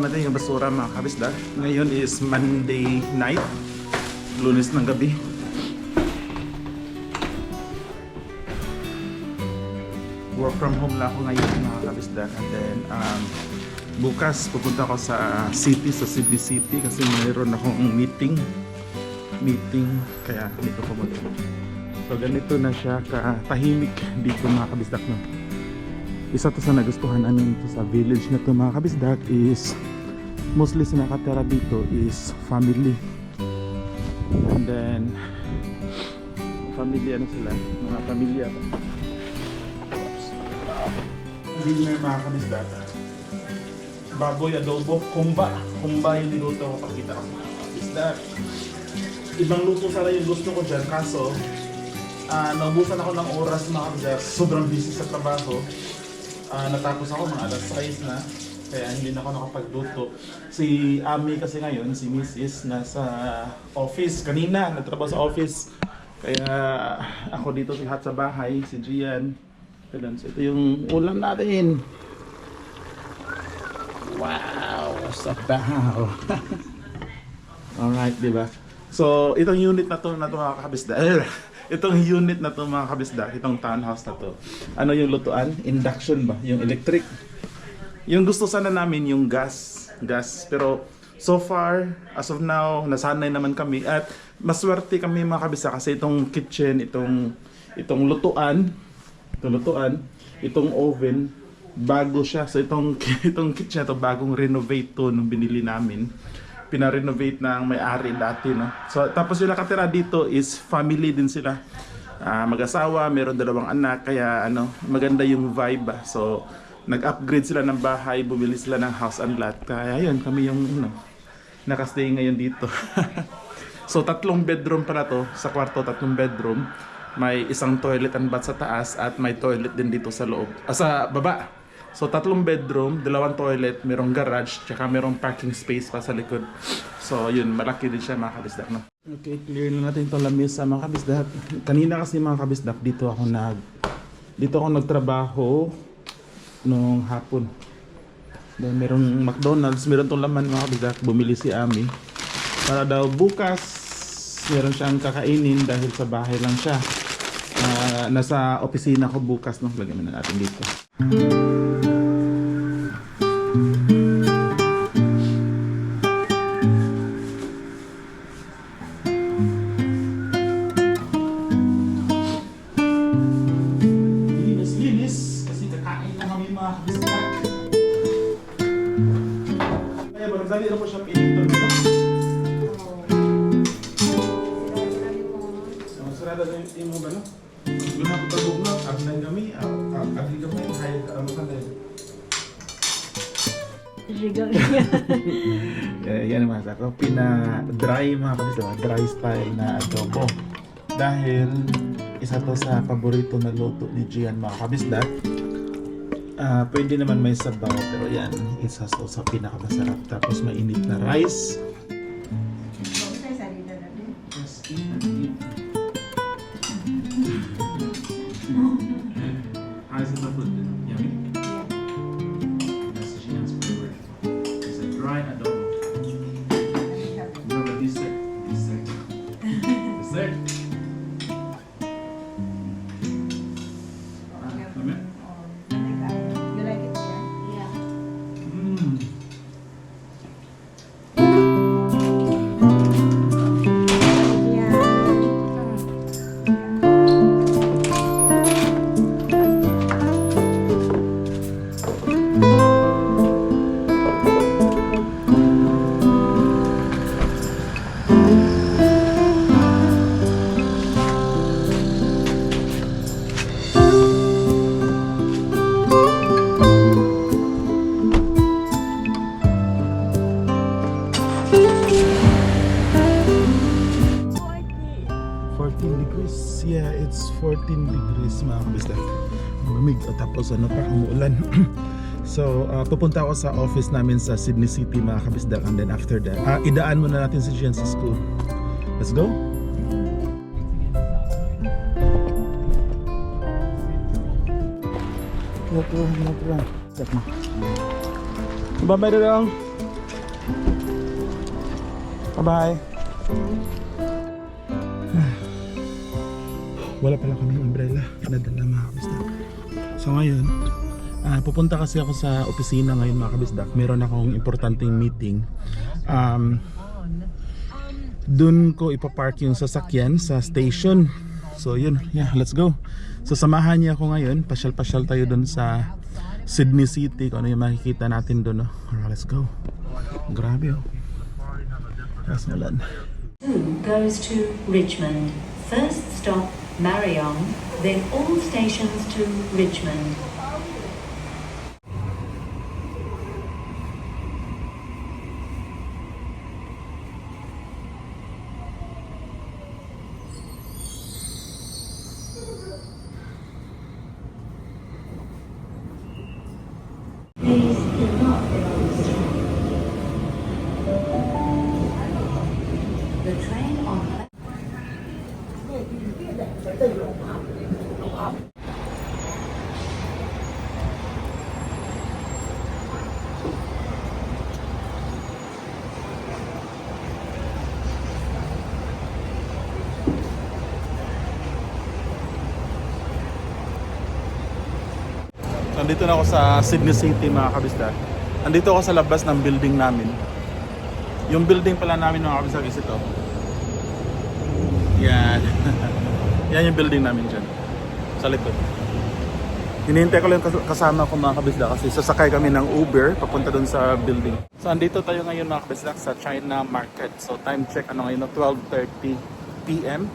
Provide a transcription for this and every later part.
tinatapon natin yung basura mga kabisda. Ngayon is Monday night. Lunes ng gabi. Work from home lang ako ngayon mga kabisda. And then um, bukas pupunta ako sa city, sa Sydney City kasi mayroon akong meeting. Meeting, kaya dito pumunta. So ganito na siya katahimik dito mga kabisdak no. Isa to sa nagustuhan namin to sa village na to mga kabisdak is mostly sa nakatira dito is family. And then family ano sila, mga pamilya. Oops. Dinner mga kabisdak. Baboy adobo, kumba. Kumba yung niluto ko pakita ko kabisdak. Ibang luto sana yung gusto ko dyan kaso Ah, naubusan ako ng oras mga kabisdak. Sobrang busy sa trabaho. Ah, natapos ako mga alas 6 na. Kaya hindi na ako nakapagluto. Si Ami kasi ngayon, si Mrs. nasa office. Kanina, nagtrabaho sa office. Kaya ako dito lahat sa bahay, si Gian. Kailan, so ito yung ulam natin. Wow, sabaw. Alright, di ba? So, itong unit na to na to mga kabisda. itong unit na to mga kabisda, itong townhouse na to. Ano yung lutuan? Induction ba? Yung electric. Yung gusto sana namin yung gas, gas. Pero so far, as of now, nasanay naman kami at maswerte kami mga kabisda kasi itong kitchen, itong itong lutuan, itong lutuan, itong oven, bago siya. So itong itong kitchen to bagong renovate to nung binili namin. Pina-renovate ng may-ari dati, no. So tapos yung nakatira dito is family din sila. Ah, mag-asawa, meron dalawang anak, kaya ano, maganda yung vibe. ah. So nag-upgrade sila ng bahay, bumili sila ng house and lot. Kaya yun, kami yung ano, nakastay ngayon dito. so tatlong bedroom pala to, sa kwarto tatlong bedroom. May isang toilet and bath sa taas at may toilet din dito sa loob, ah, sa baba. So tatlong bedroom, dalawang toilet, merong garage, tsaka merong parking space pa sa likod. So yun, malaki din siya mga kabisdak. No? Okay, clear na natin itong lamesa mga kabisdak. Kanina kasi mga kabisdak, dito ako nag dito ako nagtrabaho nung hapon. Then merong McDonald's, meron tong laman mga kabisdak, bumili si Ami. Para daw bukas, meron siyang kakainin dahil sa bahay lang siya. Ah, nasa opisina ko bukas, no? Lagyan na natin dito. Linis, Sarada na yung imo ba, no? Yung mga pagkabog na, agnan kami, agli kami, kahit ano ka na yun. Sigang Eh, yan ang masak ko. Pina-dry mga kabisdak, dry style na adobo. Dahil isa to sa paborito na luto ni Gian mga kabisdak. Ah, pwede naman may sabaw pero yan isa to sa pinakamasarap tapos mainit na rice tapos ano pa, umuulan. so, uh, pupunta ako sa office namin sa Sydney City mga kabisdak and then after that, ah, idaan muna natin si Gian sa school. Let's go. Wala po, wala po. Step mo. Na lang. Bye-bye. Wala pala kami umbrella. Nadala mga. So ngayon, ah, pupunta kasi ako sa opisina ngayon mga kabisdak. Meron akong importanteng meeting. Um, dun ko ipapark yung sasakyan sa station. So yun, yeah, let's go. So samahan niya ako ngayon. Pasyal-pasyal tayo dun sa Sydney City. Kung ano yung makikita natin dun. No? Alright, let's go. Grabe oh. Tapos nalan. Goes to Richmond. First stop Marion, then all stations to Richmond. Nandito na ako sa Sydney City mga kabisda. Nandito ako sa labas ng building namin. Yung building pala namin mga kabisda is ito. Yan. Yan yung building namin dyan. Sa likod. Hinihintay ko lang kas- kasama ko mga kabisda kasi sasakay kami ng Uber papunta dun sa building. So andito tayo ngayon mga kabisda sa China Market. So time check ano ngayon no? 12.30 p.m.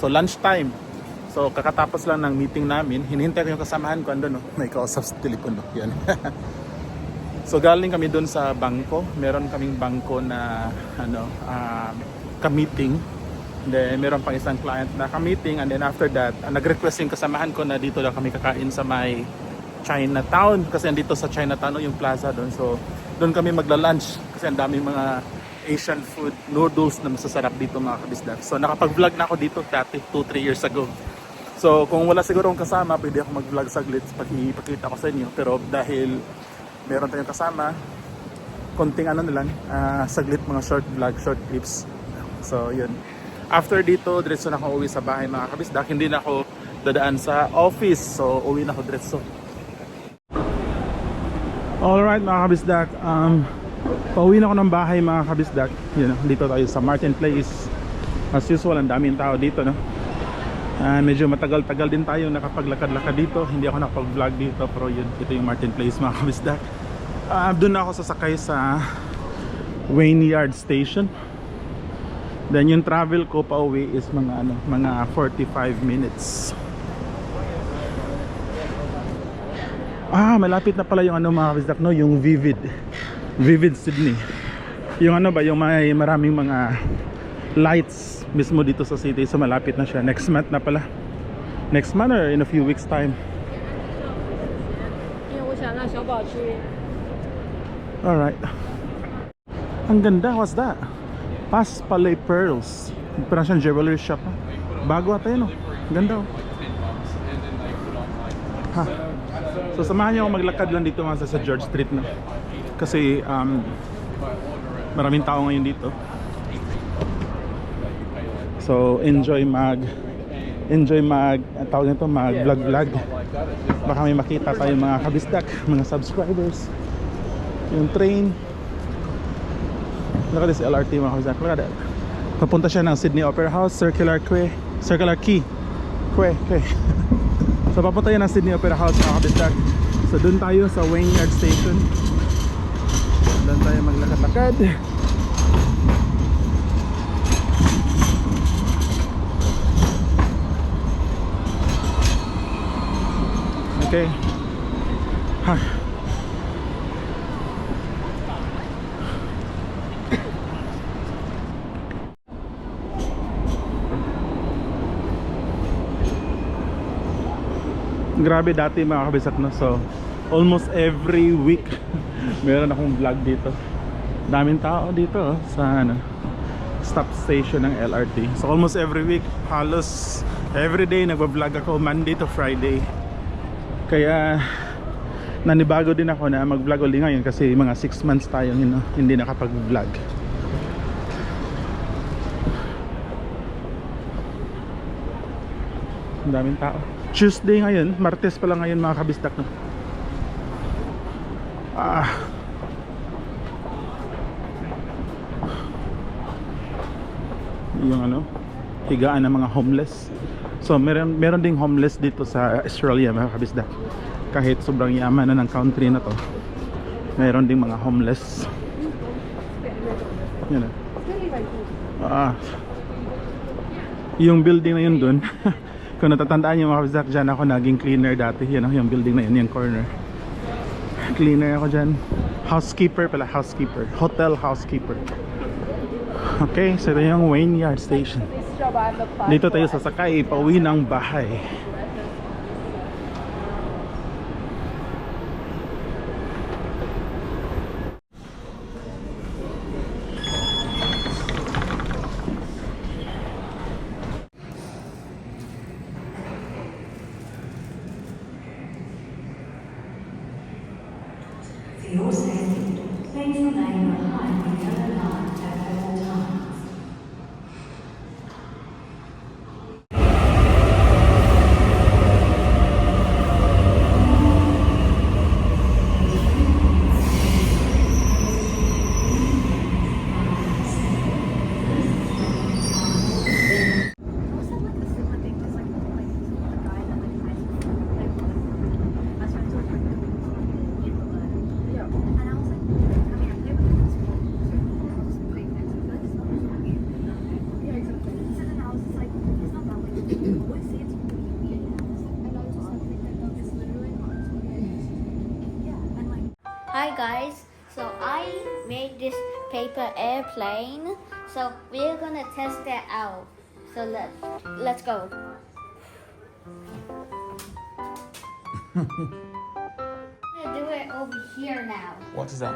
So lunch time. So kakatapos lang ng meeting namin, hinihintay ko yung kasamahan ko andun no, may kausap sa telepono. Yan. so galing kami doon sa bangko. Meron kaming bangko na ano, ah, ka-meeting. Then meron pang isang client na ka-meeting and then after that, ah, nag-request yung kasamahan ko na dito lang kami kakain sa may Chinatown kasi andito sa Chinatown no, yung plaza doon. So doon kami magla-lunch kasi ang daming mga Asian food noodles na masasarap dito mga kabisdak. So nakapag-vlog na ako dito dati 2-3 years ago. So kung wala siguro akong kasama, pwede ako mag-vlog saglit pag ipakita ko sa inyo. Pero dahil meron tayong kasama, konting ano na lang, ah, saglit mga short vlog, short clips. So yun. After dito, diretso na ako uwi sa bahay mga kabisdak. Hindi na ako dadaan sa office. So uwi na ako diretso. Alright mga kabisdak, um, pauwi na ako ng bahay mga kabisdak. Yun, dito tayo sa Martin Place. As usual, ang daming tao dito, no? Ah, medyo matagal-tagal din tayo nakapaglakad-lakad dito. Hindi ako nakapag-vlog dito, pero yun, ito yung Martin Place mga kabisdak. Ah, doon ako sasakay sa Wayne Yard Station. Then yung travel ko pa uwi is mga ano, mga 45 minutes. Ah, malapit na pala yung ano mga kabisdak, no? Yung Vivid. Vivid Sydney. Yung ano ba, yung may maraming mga lights mismo dito sa city so malapit na siya. Next month na pala. Next month or in a few weeks time? Alright. Ang ganda what's that? Pas Palay Pearls. Parang siyang jewelry shop ha? bago ata yun oh. Ganda oh. So samahan niyo ako maglakad lang dito mga sa George Street na kasi um, maraming tao ngayon dito. So enjoy mag enjoy mag tawag nito mag vlog vlog. Baka may makita tayo mga kabisdak, mga subscribers. Yung train. Look at this LRT mga kabisdak. Look at that. Papunta siya ng Sydney Opera House, Circular Quay, Circular Quay. Quay, Quay. so papunta yan ng Sydney Opera House mga kabisdak. So doon tayo sa Wayne Yard Station. Doon tayo maglakad-lakad. Okay. Grabe dati mga kabisat no. So almost every week meron akong vlog dito. Daming tao dito oh, sa ano stop station ng LRT. So almost every week, halos every day nagba-vlog ako Monday to Friday kaya nanibago din ako na mag vlog ulit ngayon kasi mga 6 months tayo you know, hindi nakapag vlog ang daming tao. Tuesday ngayon, Martes pa lang ngayon mga kabistak no? ah. Yung ano higaan ng mga homeless. So meron meron ding homeless dito sa Australia mga kabisdak. Kahit sobrang yaman na ng country na to. Meron ding mga homeless. Yan ah. Ah. Yung building na yun dun. kung natatandaan niyo mga kabisdak, dyan ako naging cleaner dati. Yan oh, yung building na yun, yung corner. Cleaner ako dyan. Housekeeper pala, housekeeper. Hotel housekeeper. Okay, so yung Wayne Yard Station. Dito tayo sasakay, pauwi ng bahay. Airplane. So we're gonna test that out. So let let's go. I'm gonna do it over here now. What is that?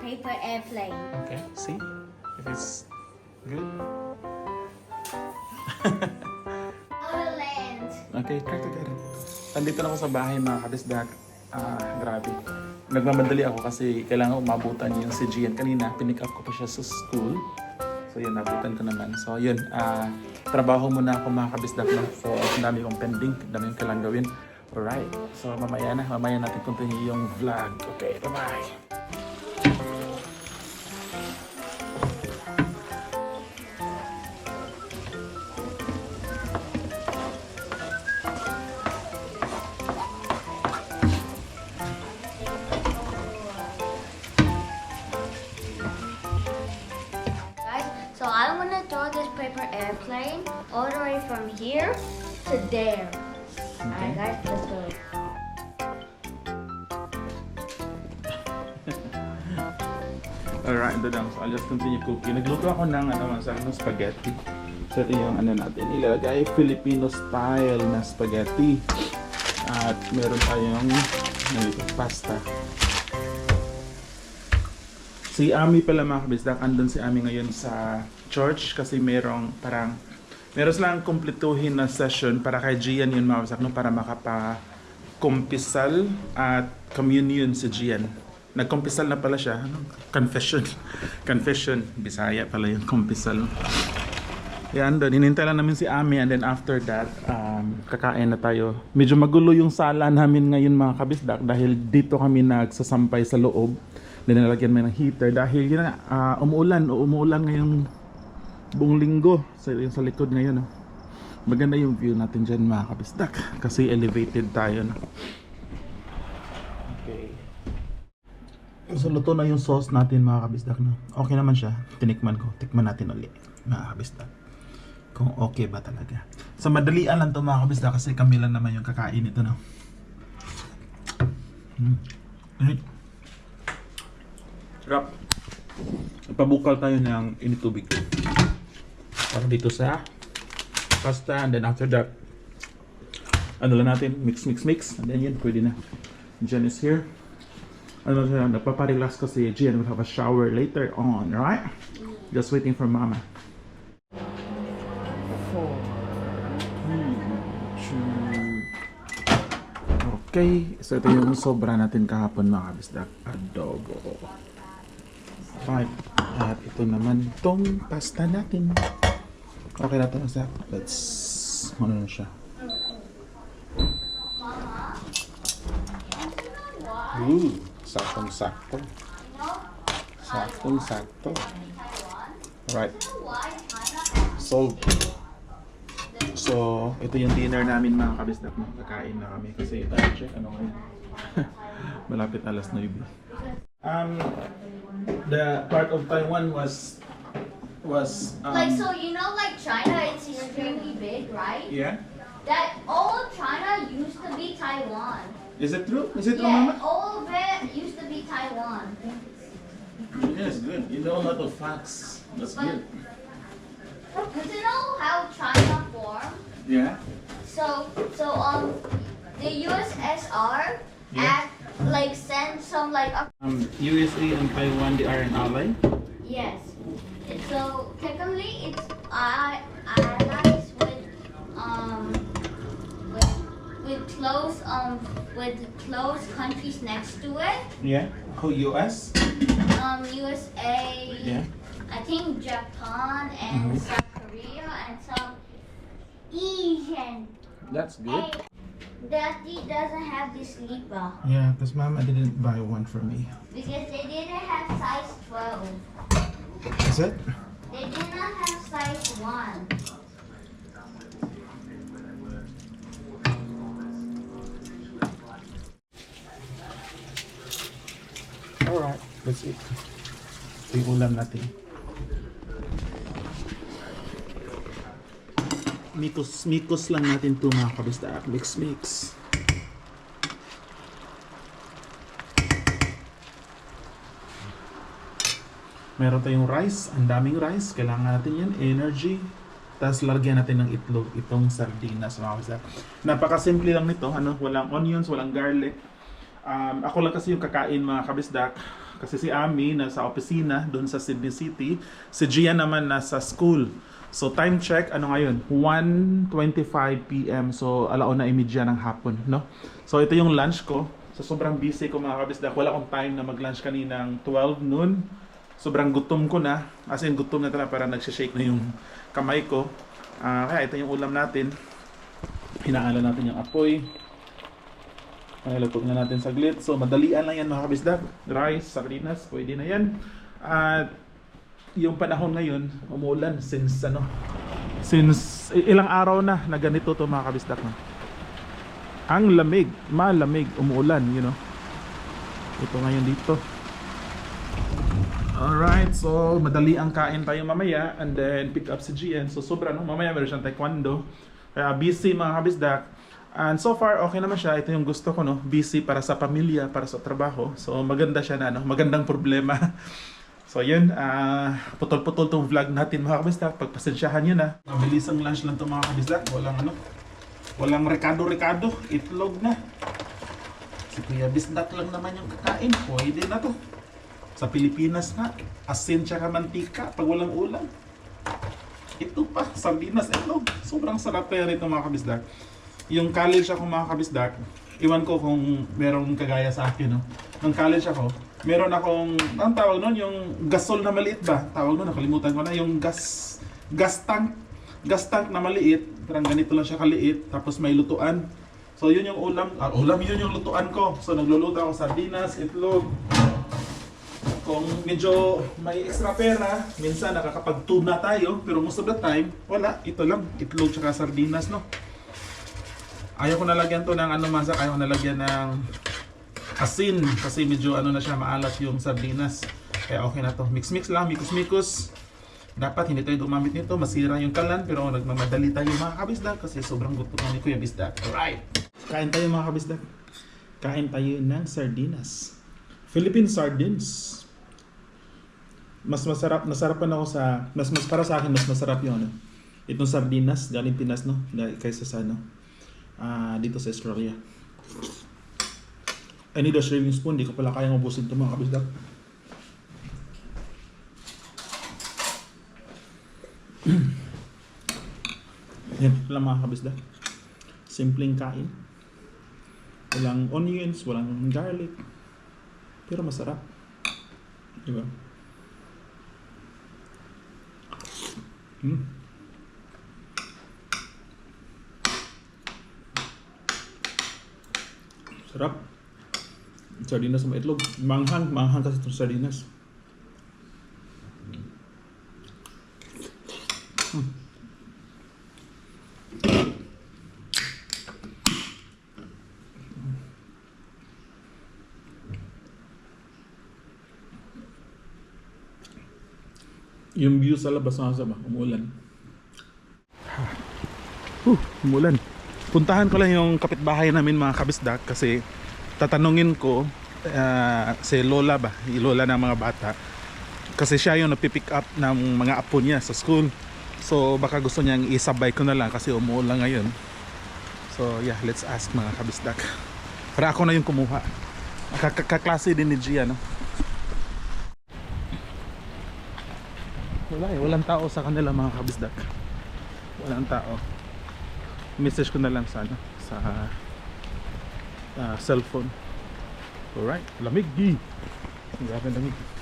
Paper airplane. Okay, see if it's good. Okay, try to get it. Andito na ako sa bahay mga kabisdak. Ah, grabe. Nagmamadali ako kasi kailangan umabutan yung si Gian. Kanina, pinick up ko pa siya sa school. So yun, nabutan ko naman. So yun, ah, trabaho muna ako mga kabisdak na. So ang dami kong pending, dami kong kailangan gawin. Alright, so mamaya na, mamaya natin continue yung vlog. Okay, bye-bye. To there. Alright guys, let's go. Alright, dadang. So, I'll just continue cooking. Nagluto ako ng ano, sa ano, spaghetti. So, ito yung ano natin. Ilalagay Filipino style na spaghetti. At meron tayong ano dito, pasta. Si Ami pala mga kabisdak, andun si Ami ngayon sa church kasi merong parang meron silang kumpletuhin na session para kay Gian yun mga kabisdak, no? para makapa kumpisal at communion si Gian. Nagkumpisal na pala siya. Ano? Confession. Confession. Bisaya pala yung kumpisal. Yan doon. Hinintay lang namin si Ami and then after that, um, kakain na tayo. Medyo magulo yung sala namin ngayon mga kabisdak dahil dito kami nagsasampay sa loob. Then nalagyan may ng heater dahil yun na, ah, umuulan umuulan ngayong buong linggo sa, yung sa likod ngayon. oh. Maganda yung view natin dyan mga kabisdak kasi elevated tayo. No? Okay. So luto na yung sauce natin mga kabisdak no. Okay naman siya. Tinikman ko. Tikman natin ulit mga kabisdak. Kung okay ba talaga. Sa madalian lang to mga kabisdak kasi kami lang naman yung kakain ito no. Mm. Init. Sarap. Nagpabukal tayo ng initubig. Para dito sa pasta and then after that ano lang natin mix mix mix and then yun pwede na. Jen is here ano siya, nagpaparelax kasi Gian will have a shower later on, right? Just waiting for mama. Four, three. Okay, so ito yung sobra natin kahapon mga kabisdak. Adobo. Right. At ito naman tong pasta natin. Okay na to, Let's, ano na siya. Hmm, Ooh, saktong-sakto. Saktong-sakto. Alright. So, so, ito yung dinner namin mga kabisdak. mo. Nakakain na kami kasi time check. Ano ngayon? Malapit alas 9. Um, the part of Taiwan was was um, like so you know like China it's extremely big, right? yeah. That all of China used to be Taiwan. Is it true? Is it true, Yeah, Mama? all of it used to be Taiwan. Yes, good. You know a lot of facts. That's good. Cause you know how China formed? Yeah. So so um the USSR Yeah. act like sent some like up Um, USA and Taiwan, they are an ally. yes. So technically it's I allies with um with with close um with close countries next to it. Yeah. Who US? Um USA Yeah. I think Japan and Mhm. South Korea and some Asian. That's Hey, Daddy doesn't have this sleeper Yeah, because Mama didn't buy one for me. because they didn't have size 12. Is it? They did not have size 1. Alright, that's it. Ito yung ulam natin. Mikos, mikos lang natin ito mga kabista. Mix, mix. Meron tayong rice. Ang daming rice. Kailangan natin yan. Energy. Tapos lagyan natin ng itlog. Itong sardinas mga kabista. Napakasimple lang nito. Ano? Walang onions, walang garlic. Um, ako lang kasi yung kakain mga kabisdak. Kasi si Ami nasa opisina doon sa Sydney City. Si Gia naman nasa school. So time check, ano ngayon? 1.25 p.m. So alauna imidya ng hapon. No? So ito yung lunch ko. So sobrang busy ko mga kabisdak. Wala akong time na mag-lunch kaninang 12 noon. Sobrang gutom ko na. As in gutom na talaga para nagsishake na yung kamay ko. Ah, kaya ito yung ulam natin. Hinaala natin yung apoy. Pangalapog na natin saglit. So, madalian lang yan mga kabisdak. Rice, sardinas, pwede na yan. At yung panahon ngayon, umuulan since ano, since ilang araw na na ganito to mga kabisdak. No? Ang lamig, malamig, umuulan, you know. Ito ngayon dito. Alright, so madali ang kain tayo mamaya and then pick up si GN. So sobra no, mamaya meron siyang taekwondo. Kaya busy mga kabisdak. And so far, okay naman siya. Ito yung gusto ko, no? Busy para sa pamilya, para sa trabaho. So, maganda siya na, no? Magandang problema. So, yun. ah putol-putol tong vlog natin, mga kabisdak. Pagpasensyahan nyo na. Mabilis ang lunch lang to mga kabisdak. Walang, ano? Walang rekado-rekado. Itlog na. Si Kuya Bisdak lang naman yung kakain. Pwede na to. Sa Pilipinas na, asin tsaka mantika pag walang ulam. Ito pa, sardinas, itlog. Sobrang sarap kaya rito mga kabisdak. Yung college ako mga kabisdak, iwan ko kung merong kagaya sa akin, no? Nung college ako, meron akong, ang tawag nun, yung gasol na maliit ba? Tawag nun, nakalimutan ko na, yung gas, gas tank. Gas tank na maliit, parang ganito lang siya kaliit, tapos may lutuan. So yun yung ulam, ah, ulam yun yung lutuan ko. So nagluluto ako sardinas, itlog, kung medyo may extra pera, minsan nakakapag-tuna tayo, pero most of the time, wala. Ito lang, itlog tsaka sardinas, no? Ayaw ko nalagyan to ng ano masak, ayaw ko nalagyan ng asin kasi medyo ano na siya, maalat yung sardinas. Kaya okay na to. Mix-mix lang, mikus-mikus. Dapat hindi tayo gumamit nito, masira yung kalan, pero nagmamadali tayo mga kabisdak kasi sobrang gusto ni Kuya Bisdak. Alright! Kain tayo mga kabisdak. Kain tayo ng sardinas. Philippine sardines mas masarap nasarapan ako sa mas mas para sa akin mas masarap yung ano itong sardinas galing Pinas no? Kaysa sa ano ah dito sa Australia I need a shaving spoon di ko pala kayang ubusin ito mga kabisdak. Yan lang mga kabisdak. Simpleng kain. Walang onions walang garlic. Pero masarap. Diba Mm. Sarap. Sardinas sa itlog. Manghang, manghang kasi itong sardinas. Hmm. View sa labas ng ba? Umulan. Huh, umulan. Puntahan ko lang yung kapitbahay namin mga kabisdak kasi tatanungin ko ah, si Lola ba, yung Lola ng mga bata. Kasi siya yung napipick up ng mga apo niya sa school. So baka gusto niyang isabay ko na lang kasi umuulan ngayon. So yeah, let's ask mga kabisdak. Para ako na yung kumuha. Kak- Kaklase din ni Gia, no? Wala eh, walang tao sa kanila mga kabisdak. Walang tao. Message ko na lang sa ano, sa ah, cellphone. Alright, lamig di. Grabe lamig.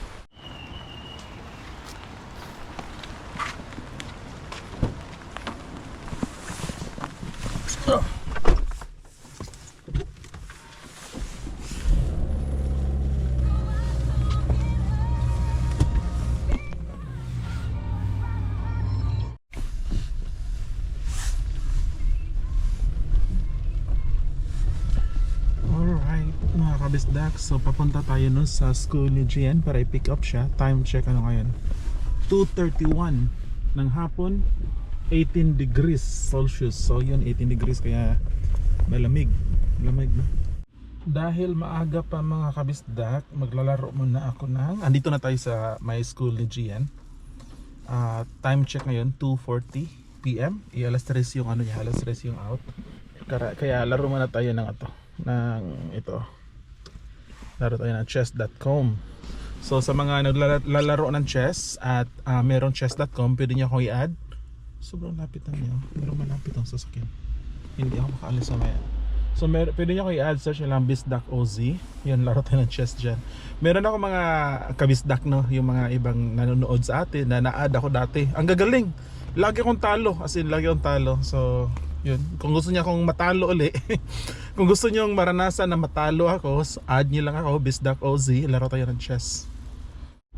Mga kabisdak. So, papunta tayo nun sa school ni Gian para i-pick up siya. Time check, ano ngayon? 2.31 ng hapon. 18 degrees Celsius. So, yun, 18 degrees. Kaya, malamig. Malamig, no? Dahil maaga pa mga kabisdak, maglalaro muna ako ng... Andito na tayo sa my school ni Gian. Ah, time check ngayon, 2.40 p.m. I alas 3 yung ano niya, alas 3 yung out. Kaya, kaya laro muna tayo ng ito, ng ito. Laro tayo ng chess.com. So sa mga naglalaro ng chess at ah, meron chess.com, pwede niyo ako i-add. Sobrang lapit lang niyo. Pero malapit ang sasakyan. Hindi ako makaalis sa maya. So mer pwede niyo ako i-add search lang bisdak.oz. Yan, laro tayo ng chess dyan. Meron ako mga kabisdak no, yung mga ibang nanonood sa atin na na-add ako dati. Ang gagaling. Lagi akong talo, as in lagi akong talo. So, yun. Kung gusto niya akong matalo uli, kung gusto niyo maranasan na matalo ako, add niyo lang ako, bisdak.oz. Laro tayo ng chess.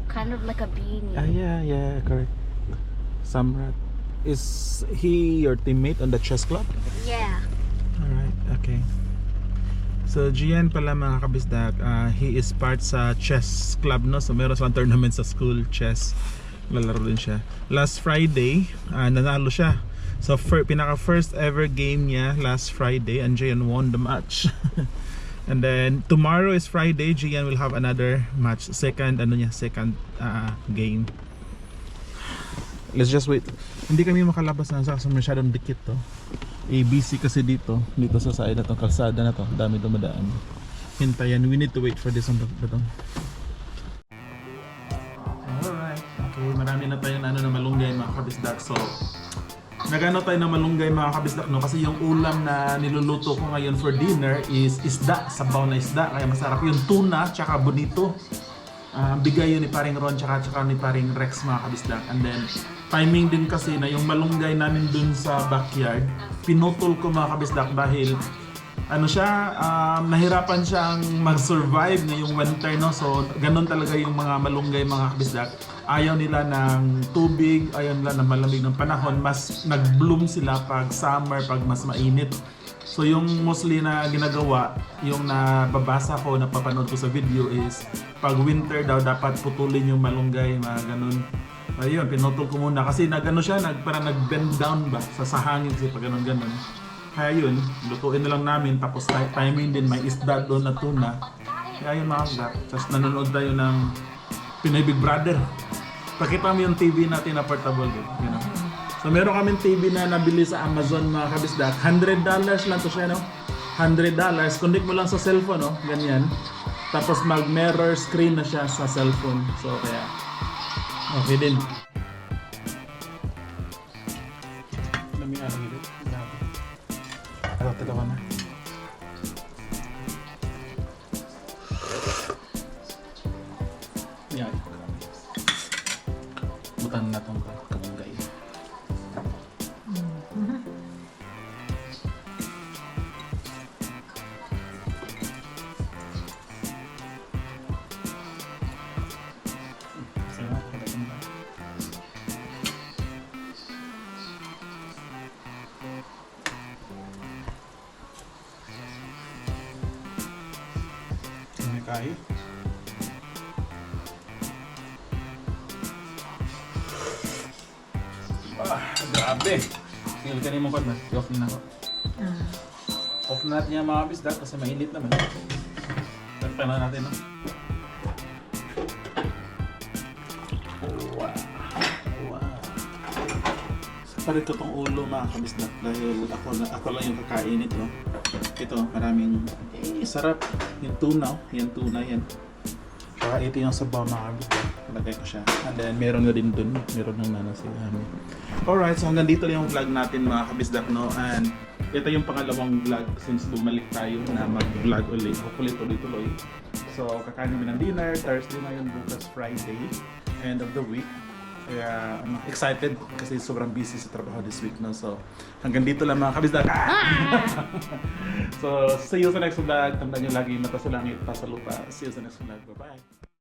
Kind of like a beanie. Ah, yeah, yeah, correct. Samrat. Is he your teammate on the chess club? Yeah. Alright, okay. So, Gian pala mga kabisdak, ah, he is part sa chess club, no? So, meron silang tournament sa school, chess. Lalaro din siya. Last Friday, ah, nanalo siya. So, fir- pinaka first ever game niya last Friday, and Gian won the match. and then, tomorrow is Friday, Gian will have another match. Second, ano niya, second ah, game. Let's just wait. Hindi kami makalabas na sa kasi masyadong dikit to. ABC kasi dito, dito sa side na to, kalsada na to, dami dumadaan. Hintayan, we need to wait for this on the button. Alright, okay, marami na tayong ano na malunggay mga kabisdak. So, nagano tayo ng malunggay mga kabisdak no kasi yung ulam na niluluto ko ngayon for dinner is isda, sabaw na isda. Kaya masarap yung tuna, tsaka bonito. Ah, bigay yun ni paring Ron tsaka, tsaka ni paring Rex mga kabisdak. And then, timing din kasi na yung malunggay namin dun sa backyard, pinutol ko mga kabisdak dahil ano siya, um, nahirapan siyang mag-survive ngayong winter, no? So, ganun talaga yung mga malunggay, mga kabisdak. Ayaw nila ng tubig, ayaw nila ng malamig ng panahon. Mas nag-bloom sila pag summer, pag mas mainit. So, yung mostly na ginagawa, yung nababasa ko, napapanood ko sa video is pag winter daw, dapat putulin yung malunggay, mga ganun. Ayun, pinutol ko muna kasi nagano siya, nag, parang nag-bend down ba sa, sa hangin kasi pag ganun ganun. Kaya yun, lutuin na lang namin tapos ti- timing din may isda doon na tuna. Kaya yun mga kagat. Tapos nanonood tayo ng Pinoy Big Brother. Pakita mo yung TV natin na portable. You know? So meron kaming TV na nabili sa Amazon mga kabisdak. $100 lang to siya no? $100. Connect mo lang sa cellphone no? Ganyan. Tapos mag-mirror screen na siya sa cellphone. So kaya okay din. Lami nga gilid. Grabe. Ano na ako. Off na natin yung mga bisdak kasi mainit naman. Tagpan na natin, no? Wow. Wow. Sapalit ko tong ulo mga kabisdak dahil ako, na, ako lang yung kakain ito. Ito, maraming eh, sarap. Yung tuna, oh. yan tuna yan. Saka ito yung sabaw mga kabisdak. Lagay ko siya. And then meron nga din dun. Meron ng nanasihan. Alright, so hanggang dito lang yung vlog natin mga kabisdak no. And ito yung pangalawang vlog since bumalik tayo na mag-vlog ulit. Hopefully tuloy-tuloy. So kakain kami ng dinner. Thursday na yun bukas Friday. End of the week. Kaya ano, excited kasi sobrang busy sa trabaho this week. No? So hanggang dito lang mga kabisdak. so see you sa next vlog. Tandaan nyo lagi mata sa langit, ta sa lupa. See you sa next vlog. Bye-bye.